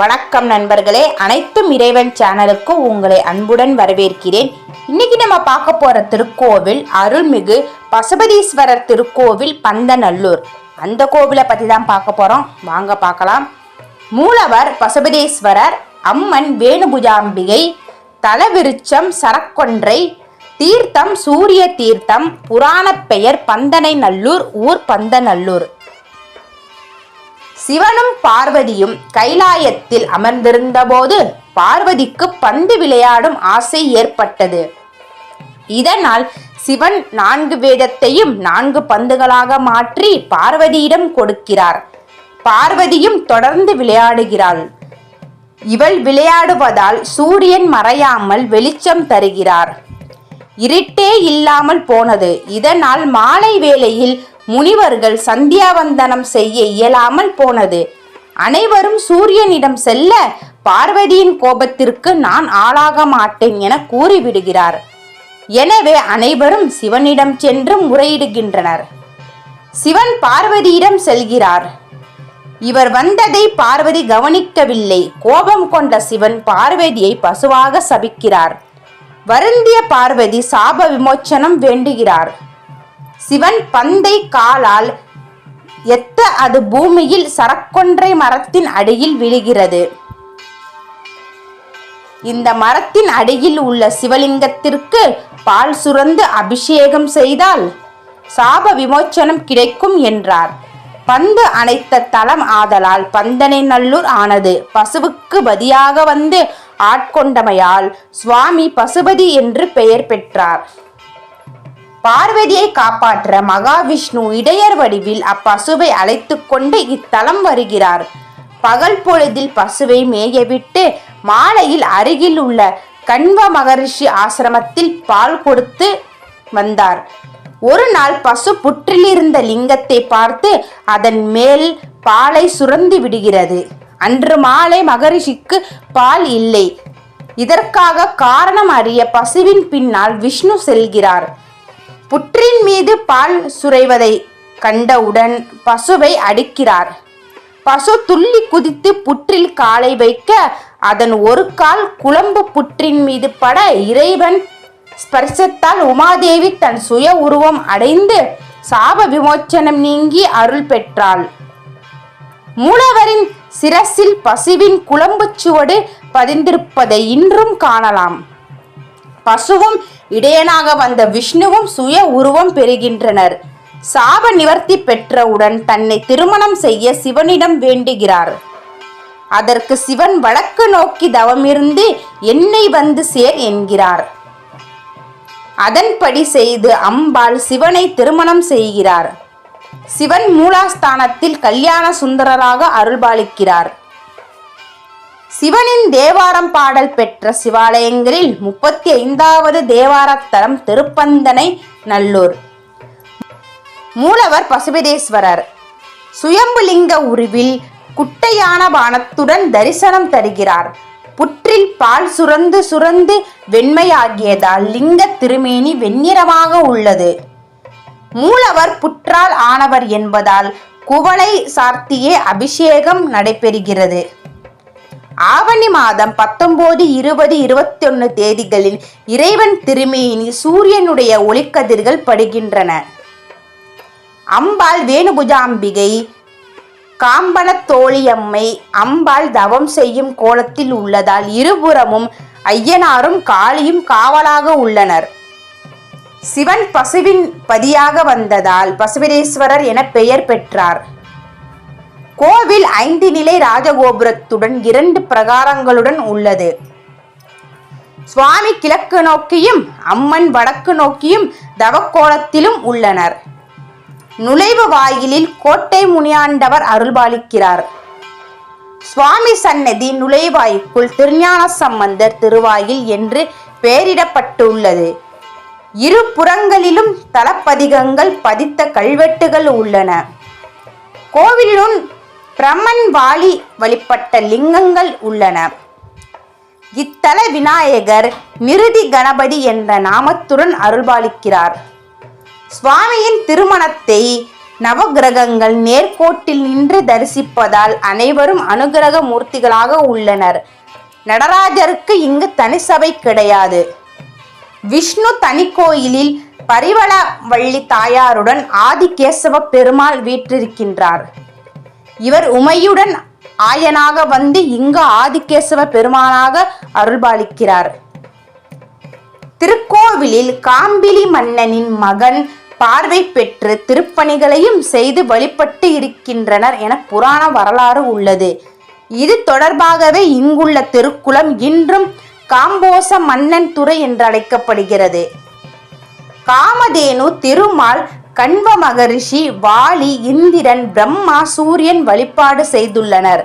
வணக்கம் நண்பர்களே. அனைத்தும் இறைவன் சேனலுக்கு உங்களை அன்புடன் வரவேற்கிறேன். இன்னைக்கு நம்ம பார்க்க போற திருக்கோவில் அருள்மிகு பசுபதீஸ்வரர் திருக்கோவில் பந்தநல்லூர். அந்த கோவிலை பத்தி தான் பார்க்க போறோம். வாங்க பார்க்கலாம். மூலவர் பசுபதீஸ்வரர் அம்மன் வேணுபுஜாம்பிகை தலவிருச்சம் சரக்கொன்றை தீர்த்தம் சூரிய தீர்த்தம் புராணப் பெயர் பந்தனை நல்லூர் ஊர் பந்தநல்லூர். சிவனும் பார்வதியும் கைலாயத்தில் அமர்ந்திருந்தபோது பார்வதிக்கு பந்து விளையாடும் ஆசை ஏற்பட்டது. இதனால் சிவன் நான்கு வேதத்தையும் நான்கு பந்துகளாக மாற்றி பார்வதியிடம் கொடுக்கிறார். பார்வதியும் தொடர்ந்து விளையாடுகிறாள். இவள் விளையாடுவதால் சூரியன் மறையாமல் வெளிச்சம் தருகிறார். இருட்டே இல்லாமல் போனது. இதனால் மாலை வேளையில் முனிவர்கள் சந்தியாவந்தனம் செய்ய இயலாமல் போனது. அனைவரும் சூரியனிடம் செல்ல பார்வதியின் கோபத்திற்கு நான் ஆளாக மாட்டேன் என கூறிவிடுகிறார். எனவே அனைவரும் சிவனிடம் சென்று முறையிடுகின்றனர். சிவன் பார்வதியிடம் செல்கிறார். இவர் வந்ததை பார்வதி கவனிக்கவில்லை. கோபம் கொண்ட சிவன் பார்வதியை பசுவாக சபிக்கிறார். வருந்திய பார்வதி சாப விமோச்சனம் வேண்டுகிறார். சிவன் பந்தை காலால் எத்த அது பூமியில் சரக்கொன்றை மரத்தின் அடியில் விழுகிறது. இந்த மரத்தின் அடியில் உள்ள சிவலிங்கத்திற்கு பால் சுரந்து அபிஷேகம் செய்தால் சாப விமோச்சனம் கிடைக்கும் என்றார். பந்து அணைத்த தலம் ஆதலால் பந்தனை நல்லூர் ஆனது. பசுவுக்கு பதியாக வந்து ஆட்கொண்டமையால் சுவாமி பசுபதி என்று பெயர் பெற்றார். பார்வதியை காப்பாற்ற மகாவிஷ்ணு இடையர் வடிவில் அப்பசுவை அழைத்து கொண்டு இத்தலம் வருகிறார். பகல் பொழுதில் பசுவை மேயவிட்டு மாலையில் அருகில் உள்ள கண்வ மகரிஷி ஆசிரமத்தில் பால் கொடுத்து வந்தார். ஒரு நாள் பசு புற்றிலிருந்த லிங்கத்தை பார்த்து அதன் மேல் பாலை சுரந்து விடுகிறது. அன்று மாலை மகரிஷிக்கு பால் இல்லை. இதற்காக காரணம் அறிய பசுவின் பின்னால் விஷ்ணு செல்கிறார். புற்றின் மீது பால் சுரைவதை கண்டவுடன் பசுவை அடிக்கிறார். பசு துள்ளி குதித்து புற்றில் காலை வைக்க அதன் ஒரு கால் குழம்பு புற்றின் மீது பட இறைவன் ஸ்பர்சத்தால் உமாதேவி தன் சுய உருவம் அடைந்து சாப விமோச்சனம் நீங்கி அருள் பெற்றாள். மூலவரின் சிரசில் பசுவின் குழம்புச் சுவடு பதிந்திருப்பதை இன்றும் காணலாம். பசுவும் இடையனாக வந்த விஷ்ணுவும் சுய உருவம் பெறுகின்றனர். சாப நிவர்த்தி பெற்றவுடன் தன்னை திருமணம் செய்ய சிவனிடம் வேண்டுகிறார். அதற்கு சிவன் வடக்கு நோக்கி தவமிருந்து என்னை வந்து சேர் என்கிறார். அதன்படி செய்து அம்பாள் சிவனை திருமணம் செய்கிறார். சிவன் மூலாஸ்தானத்தில் கல்யாண சுந்தரராக அருள்பாலிக்கிறார். சிவனின் தேவாரம் பாடல் பெற்ற சிவாலயங்களில் முப்பத்தி ஐந்தாவது தேவாரத்தலம் திருப்பந்தனை நல்லூர். மூலவர் பசுபதேஸ்வரர். சுயம்புலிங்க உருவில் குட்டையான பானத்துடன் தரிசனம் தருகிறார். புற்றில் பால் சுரந்து சுரந்து வெண்மையாகியதால் லிங்க திருமேனி வெண்ணிறமாக உள்ளது. மூலவர் புற்றால் ஆனவர் என்பதால் குவளை சார்த்தியே அபிஷேகம் நடைபெறுகிறது. ஆவணி மாதம் பத்தொன்பது இருபது இருபத்தி ஒன்று தேதிகளில் இறைவன் திருமேனி சூரியனுடைய ஒளிக்கதிர்கள் படுகின்றன. அம்பாள் வேணுபுஜாம்பிகை காம்பனத்தோழியம்மை அம்பாள் தவம் செய்யும் கோலத்தில் உள்ளதால் இருபுறமும் ஐயனாரும் காளியும் காவலாக உள்ளனர். சிவன் பசுவின் பதியாக வந்ததால் பசுவரேஸ்வரர் என பெயர் பெற்றார். கோவில் ஐந்து நிலை ராஜகோபுரத்துடன் இரண்டு பிரகாரங்களுடன் உள்ளது. சுவாமி கிழக்கு நோக்கியும் அம்மன் வடக்கு நோக்கியும் தவக்கோலத்திலும் உள்ளனர். நுழைவு வாயிலில் கோட்டை முனியாண்டவர் அருள்பாலிக்கிறார். சுவாமி சன்னதி நுழைவாய்க்குள் திருஞான சம்பந்தர் திருவாயில் என்று பெயரிடப்பட்டுள்ளது. இரு புறங்களிலும் தலப்பதிகங்கள் பதித்த கல்வெட்டுகள் உள்ளன. கோவிலுள் பிரம்மன் வாலி வழிபட்ட லிங்கங்கள் உள்ளன. இத்தல விநாயகர் நிருதி கணபதி என்ற நாமத்துடன் அருள்பாலிக்கிறார். சுவாமியின் திருமணத்தை நவகிரகங்கள் நேர்கோட்டில் நின்று தரிசிப்பதால் அனைவரும் அனுகிரக மூர்த்திகளாக உள்ளனர். நடராஜருக்கு இங்கு தனி சபை கிடையாது. விஷ்ணு தனி கோயிலில் பரிவள வள்ளி தாயாருடன் ஆதிகேசவ பெருமாள் வீற்றிருக்கின்றார். இவர் உமையுடன் ஆயனாக வந்து இங்கு ஆதிகேசவ பெருமானாக அருள்பாலிக்கிறார். திருக்கோவிலில் காம்பிலி மன்னனின் மகன் பார்வை பெற்று திருப்பணிகளையும் செய்து வழிபட்டு இருக்கின்றனர் என புராண வரலாறு உள்ளது. இது தொடர்பாகவே இங்குள்ள திருக்குளம் இன்றும் காம்போச மன்னன் துறை என்று அழைக்கப்படுகிறது காமதேனு திருமால் கண்வ மகரிஷி வாலி இந்திரன் பிரம்மா சூரியன் வழிபாடு செய்துள்ளனர்.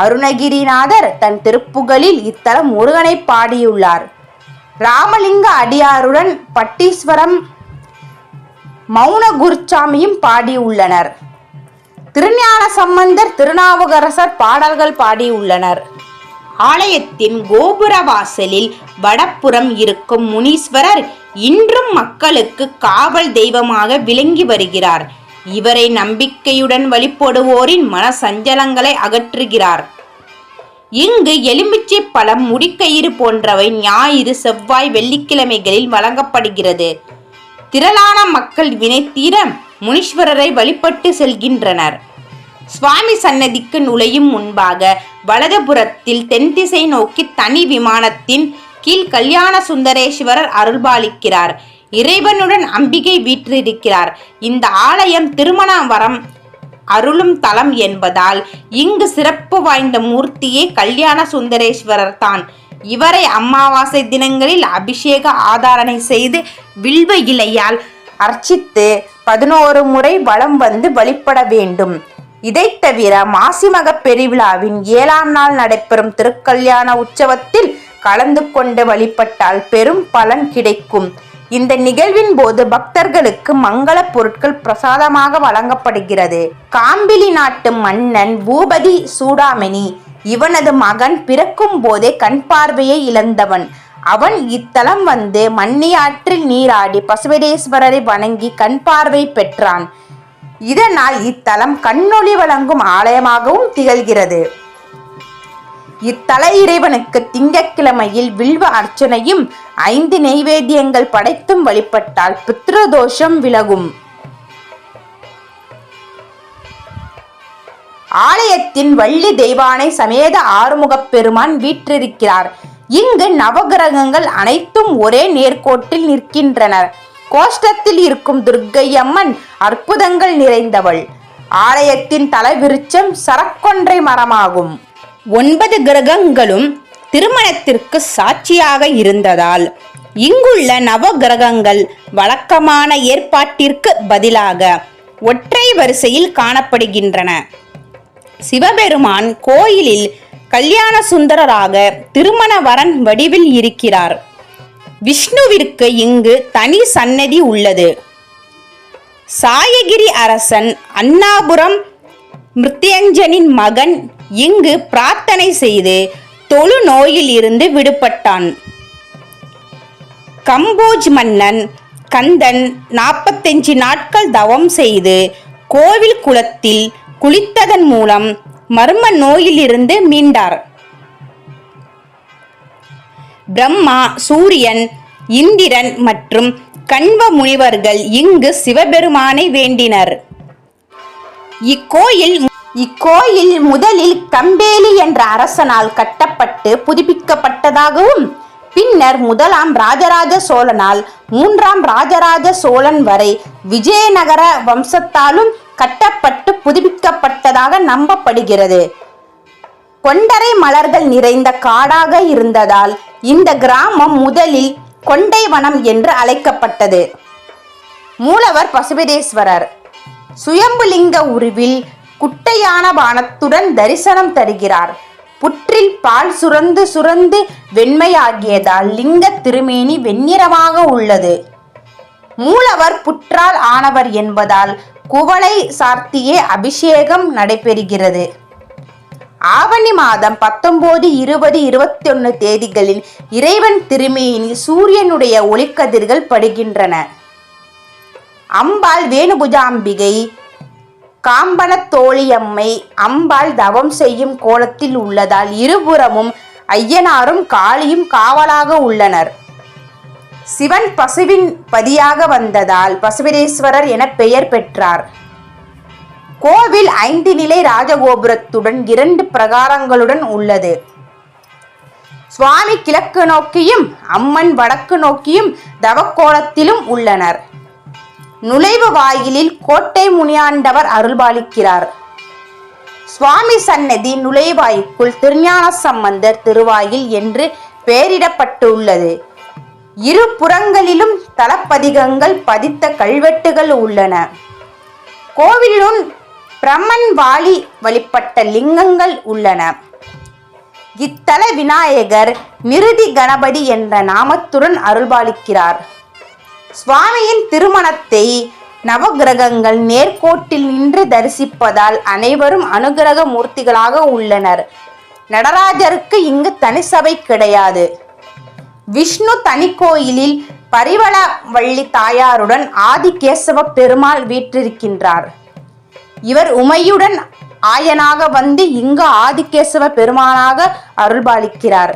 அருணகிரிநாதர் தன் திருப்புகளில் இத்தலம் முருகனை பாடியுள்ளார். ராமலிங்க அடியாருடன் பட்டீஸ்வரம் மௌன குருச்சாமியும் பாடியுள்ளனர். திருஞான சம்பந்தர் திருநாவுக்கரசர் பாடல்கள் பாடியுள்ளனர். ஆலயத்தின் கோபுர வாசலில் வடப்புறம் இருக்கும் முனீஸ்வரர் இன்றும் மக்களுக்கு காவல் தெய்வமாக விளங்கி வருகிறார். இவரை நம்பிக்கையுடன் வழிபடுவோரின் மன சஞ்சலங்களை அகற்றுகிறார். இங்கு எலுமிச்சை பழம் முடிக்கயிறு போன்றவை ஞாயிறு செவ்வாய் வெள்ளிக்கிழமைகளில் வழங்கப்படுகிறது. திரளான மக்கள் வினை தீர முனீஸ்வரரை வழிபட்டு செல்கின்றனர். சுவாமி சன்னதிக்கு நுழையும் முன்பாக வலதுபுறத்தில் தென்திசை நோக்கி தனி விமானத்தின் கீழ் கல்யாண சுந்தரேஸ்வரர் அருள்பாலிக்கிறார். இறைவனுடன் அம்பிகை வீற்றிருக்கிறார். இந்த ஆலயம் திருமணாவரம் அருளும் தலம் என்பதால் இங்கு சிறப்பு வாய்ந்த மூர்த்தியே கல்யாண சுந்தரேஸ்வரர் தான். இவரை அமாவாசை தினங்களில் அபிஷேக ஆதாரணை செய்து வில்வ இலையால் அர்ச்சித்து பதினோரு முறை வலம் வந்து வழிபட வேண்டும். இதைத் தவிர மாசிமக பெருவிழாவின் ஏழாம் நாள் நடைபெறும் திருக்கல்யாண உற்சவத்தில் கலந்து கொண்டு வழிபட்டால் பெரும் பலன் கிடைக்கும். இந்த நிகழ்வின் போது பக்தர்களுக்கு மங்கள பொருட்கள் பிரசாதமாக வழங்கப்படுகிறது. காம்பிலி நாட்டு மன்னன் பூபதி சூடாமணி இவனது மகன் பிறக்கும் போதே கண் பார்வையை இழந்தவன். அவன் இத்தலம் வந்து மண்ணியாற்றில் நீராடி பசுவதேஸ்வரரை வணங்கி கண் பார்வை பெற்றான். இதனால் இத்தலம் கண்ணொளி வழங்கும் ஆலயமாகவும் திகழ்கிறது. இத்தல இறைவனுக்கு திங்கட்கிழமையில் வில்வ அர்ச்சனையும் ஐந்து நெய்வேத்தியங்கள் படைத்தும் வழிபட்டால் பித்ருதோஷம் விலகும். ஆலயத்தின் வள்ளி தெய்வானை சமேத ஆறுமுகப் பெருமான் வீற்றிருக்கிறார். இங்கு நவகிரகங்கள் அனைத்தும் ஒரே நேர்கோட்டில் நிற்கின்றனர். கோஷ்டத்தில் இருக்கும் துர்க்கையம்மன் அற்புதங்கள் நிறைந்தவள். ஆலயத்தின் தலைவிருச்சம் சரக்கொன்றை மரமாகும். ஒன்பது கிரகங்களும் திருமணத்திற்கு சாட்சியாக இருந்ததால் இங்குள்ள நவ கிரகங்கள் வழக்கமான ஏற்பாட்டிற்கு பதிலாக ஒற்றை வரிசையில் காணப்படுகின்றன. சிவபெருமான் கோயிலில் கல்யாண சுந்தரராக திருமண வரன் வடிவில் இருக்கிறார். விஷ்ணுவிற்கு இங்கு தனி சன்னதி உள்ளது. சாயகிரி அரசன் அண்ணாபுரம் மிருத்யஞ்சனின் மகன் இங்கு பிரார்த்தனை செய்து தொழு நோயில் இருந்து விடுபட்டான். கம்போஜ் மன்னன் கந்தன் நாற்பத்தஞ்சு நாட்கள் தவம் செய்து கோவில் குளத்தில் குளித்ததன் மூலம் மர்ம நோயிலிருந்து மீண்டார். பிரம்மா சூரியன் இந்திரன் மற்றும் கண்வ முனிவர்கள் இங்கு சிவபெருமானை வேண்டினர். இக்கோயில் இக்கோயில் முதலில் கம்பேலி என்ற அரசனால் கட்டப்பட்டு புதுப்பிக்கப்பட்டதாகவும் பின்னர் முதலாம் ராஜராஜ சோழனால் மூன்றாம் ராஜராஜ சோழன் வரை விஜயநகர வம்சத்தாலும் கட்டப்பட்டு புதுப்பிக்கப்பட்டதாக நம்பப்படுகிறது. கொண்டரை மலர்கள் நிறைந்த காடாக இருந்ததால் இந்த கிராமம் முதலில் கொண்டைவனம் என்று அழைக்கப்பட்டது. மூலவர் பசுபதேஸ்வரர். சுயம்புலிங்க உருவில் குட்டையான பானத்துடன் தரிசனம் தருகிறார். புற்றில் பால் சுரந்து சுரந்து வெண்மையாகியதால் லிங்க திருமேனி வெண்ணிறமாக உள்ளது. மூலவர் புற்றால் ஆனவர் என்பதால் குவளை சார்த்தியே அபிஷேகம் நடைபெறுகிறது. ஆவணி மாதம் பத்தொன்பது இருபது இருபத்தி ஒன்று தேதிகளில் இறைவன் திருமேனி சூரியனுடைய ஒளிக்கதிர்கள் படுகின்றன. அம்பாள் வேணுபுஜாம்பிகை காம்பனத்தோழியம்மை அம்பாள் தவம் செய்யும் கோலத்தில் உள்ளதால் இருபுறமும் ஐயனாரும் காளியும் காவலாக உள்ளனர். சிவன் பசுவின் பதியாக வந்ததால் பசுவரேஸ்வரர் என பெயர் பெற்றார். கோவில் ஐந்து நிலை ராஜகோபுரத்துடன் இரண்டு பிரகாரங்களுடன் உள்ளது. சுவாமி கிழக்கு நோக்கியும் அம்மன் வடக்கு நோக்கியும் தவக்கோலத்திலும் உள்ளனர். நுழைவு வாயிலில் கோட்டை முனியாண்டவர் அருள்பாலிக்கிறார். சுவாமி சன்னதி நுழைவாய்க்குள் திருஞான சம்பந்தர் திருவாயில் என்று பெயரிடப்பட்டுள்ளது. இரு புறங்களிலும் தலப்பதிகங்கள் பதித்த கல்வெட்டுகள் உள்ளன. கோவிலுள் பிரம்மன் வாளி வழிபட்ட லிங்கங்கள் உள்ளன. இத்தல விநாயகர் நிருதி கணபதி என்ற நாமத்துடன் அருள்பாலிக்கிறார். சுவாமியின் திருமணத்தை நவகிரகங்கள் நேர்கோட்டில் நின்று தரிசிப்பதால் அனைவரும் அனுகிரக மூர்த்திகளாக உள்ளனர். நடராஜருக்கு இங்கு தனி சபை கிடையாது. விஷ்ணு தனி கோயிலில் பரிவள வள்ளி தாயாருடன் ஆதிகேசவ பெருமாள் வீற்றிருக்கின்றார். இவர் உமையுடன் ஆயனாக வந்து இங்கு ஆதிகேசவ பெருமானாக அருள்பாலிக்கிறார்.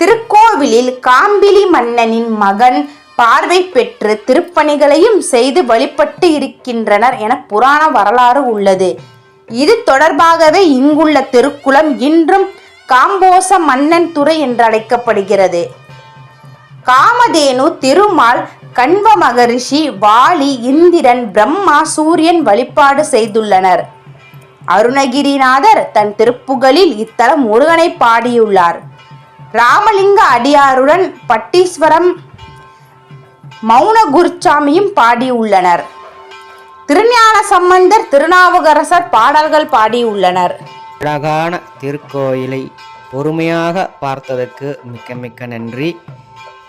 திருக்கோவிலில் காம்பிலி மன்னனின் மகன் பார்வை பெற்று திருப்பணிகளையும் செய்து வழிபட்டு இருக்கின்றனர் என புராண வரலாறு உள்ளது. இது தொடர்பாகவே இங்குள்ள திருக்குளம் இன்றும் காம்போச மன்னன் துறை என்று அழைக்கப்படுகிறது காமதேனு திருமால் கண்வ மகரிஷி வாலி இந்திரன் பிரம்மா சூரியன் வழிபாடு செய்துள்ளனர். அருணகிரிநாதர் தன் திருப்புகளில் இத்தலம் முருகனை பாடியுள்ளார். ராமலிங்க அடியாருடன் பட்டீஸ்வரம் மௌன குருச்சாமியும் பாடியுள்ளனர். திருஞான சம்பந்தர் திருநாவுக்கரசர் பாடல்கள் பாடியுள்ளனர். அழகான திருக்கோயிலை பொறுமையாக பார்த்ததற்கு மிக்க மிக்க நன்றி.